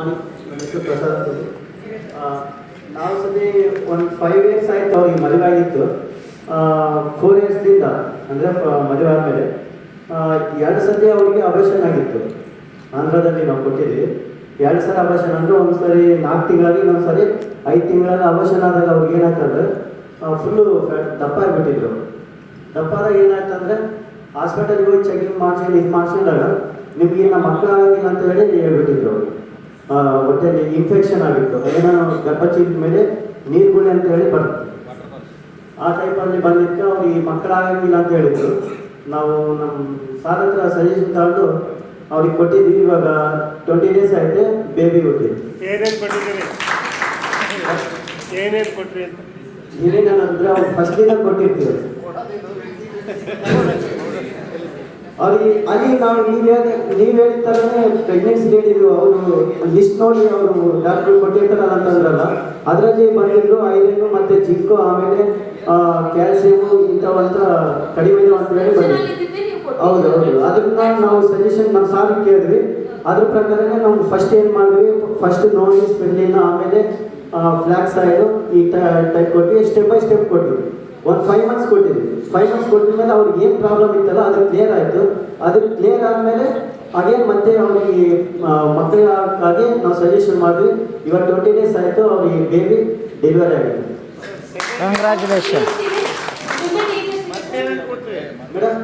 Morning ನನ್ನ ನಾವು ಸತಿ ಒಂದು ಫೈವ್ ಇಯರ್ಸ್ ಆಯಿತು ಅವ್ರಿಗೆ ಮದುವೆ ಆಗಿತ್ತು. ಫೋರ್ ಇಯರ್ಸ್ದಿಂದ ಅಂದರೆ ಮದುವೆ ಆದಮೇಲೆ ಎರಡು ಸತಿ ಅವರಿಗೆ ಆಪರೇಷನ್ ಆಗಿತ್ತು. ಆಂಧ್ರದಲ್ಲಿ ನಾವು ಕೊಟ್ಟಿದ್ವಿ ಎರಡು ಸಲ ಆಪರೇಷನ್ ಅಂದರೆ ಒಂದು ಸರಿ ನಾಲ್ಕು ತಿಂಗಳಲ್ಲಿ ಇನ್ನೊಂದು ಸರಿ ಐದು ತಿಂಗಳಲ್ಲಿ ಆಪರೇಷನ್ ಆದಾಗ ಅವ್ರಿಗೆ ಏನಾಯ್ತಂದ್ರೆ ಫುಲ್ಲು ದಪ್ಪ ಆಗಿಬಿಟ್ಟಿದ್ರು. ದಪ್ಪ ಆದಾಗ ಏನಾಯ್ತಂದ್ರೆ ಹಾಸ್ಪಿಟಲ್ಗೆ ಹೋಗಿ ಚೆಕಿಂಗ್ ಮಾಡಿಸಿ ಇದು ಮಾಡಿಸಿದಾಗ ನಿಮಗೆ ನಮ್ಮ ಮಕ್ಕಳಾಗಿಲ್ಲ ಅಂತ ಹೇಳಿ ಹೇಳ್ಬಿಟ್ಟಿದ್ರು ಅವ್ರಿಗೆ ಆ, ಹೊಟ್ಟೆಲಿ ಇನ್ಫೆಕ್ಷನ್ ಆಗಿತ್ತು. ಏನೋ ಗರ್ಭಚೀಲದ ಮೇಲೆ ನೀರುಗುಳಿ ಅಂತ ಹೇಳಿ ಬರ್ತದೆ ಆ ಟೈಪಲ್ಲಿ ಬಂದಿದ್ದಕ್ಕೆ ಅವ್ರಿಗೆ ಮಕ್ಕಳಾಗಂಗಿಲ್ಲ ಅಂತ ಹೇಳಿದ್ರು. ನಾವು ನಮ್ಮ ಸಾರ್ ಹತ್ರ ಸಜೆಷನ್ ತಗೊಂಡು ಅವ್ರಿಗೆ ಕೊಟ್ಟಿದ್ವಿ ಇವಾಗ ಟ್ವೆಂಟಿ ಡೇಸ್ ಆಯ್ತು ಬೇಬಿ ಹುಟ್ಟಿದ್ದು ಏನೇನು ಅಂದ್ರೆ ಅವ್ರು ಫಸ್ಟ್ ದಿನ ಕೊಟ್ಟಿರ್ತೀವಿ. ಅವ್ರಿಗೆ ಅಲ್ಲಿ ನಾವು ನೀವು ನೀವ್ ನೀವು ಹೇಳಿದ ಥರನೇ ಪ್ರೆಗ್ನೆನ್ಸಿ ಹೇಳಿದ್ರು ಅವರು ಲಿಸ್ಟ್ ನೋಡಿ ಅವರು ಡಾಕ್ಟ್ರು ಕೊಟ್ಟಿರ್ತಾರಲ್ಲ ಅಂತಂದ್ರಲ್ಲ ಅದರಲ್ಲಿ ಬಂದಿದ್ರು ಐರನ್ ಮತ್ತೆ ಜಿಂಕು ಆಮೇಲೆ ಕ್ಯಾಲ್ಸಿಯಮು ಇಂಥವಂತ ಕಡಿಮೆ ಇದೆ ಅಂತ ಹೇಳಿ ಬಂದಿದ್ರು ಹೌದು ಹೌದು. ಅದನ್ನ ನಾವು ಸಜೆಷನ್ ನಮ್ಮ ಸಾರ್ ಕೇಳಿದ್ವಿ. ಅದ್ರ ಪ್ರಕಾರನೇ ನಾವು ಫಸ್ಟ್ ಏನು ಮಾಡಿದ್ವಿ ಫಸ್ಟ್ ನೋಡಿ ಸ್ಪೆಂಡಿನ ಆಮೇಲೆ ಫ್ಲಾಕ್ಸ್ ಆಯಿಲ್ ಈ ಟೈಪ್ ಕೊಟ್ಟು ಸ್ಟೆಪ್ ಬೈ ಸ್ಟೆಪ್ ಕೊಟ್ವಿ. ಒಂದು ಫೈವ್ ಮಂತ್ಸ್ ಕೊಟ್ಟಿದ್ವಿ. ಫೈವ್ ಮಂತ್ಸ್ ಕೊಟ್ಟಿದ ಮೇಲೆ ಅವ್ರಿಗೆ ಏನು ಪ್ರಾಬ್ಲಮ್ ಇತ್ತಲ್ಲ ಅದು ಕ್ಲಿಯರ್ ಆಯಿತು. ಅದು ಕ್ಲಿಯರ್ ಆದಮೇಲೆ ಅಗೇನ್ ಮತ್ತೆ ಅವ್ರಿಗೆ ಮಕ್ಕಳಿಗಾಗಿ ನಾವು ಸಜೆಷನ್ ಮಾಡಿದ್ವಿ. ಇವಾಗ ಟ್ವೆಂಟಿ ಡೇಸ್ ಆಯಿತು ಅವ್ರಿಗೆ ಬೇಬಿ ಡೆಲಿವರಿ ಆಗಿದೆ. Congratulation madam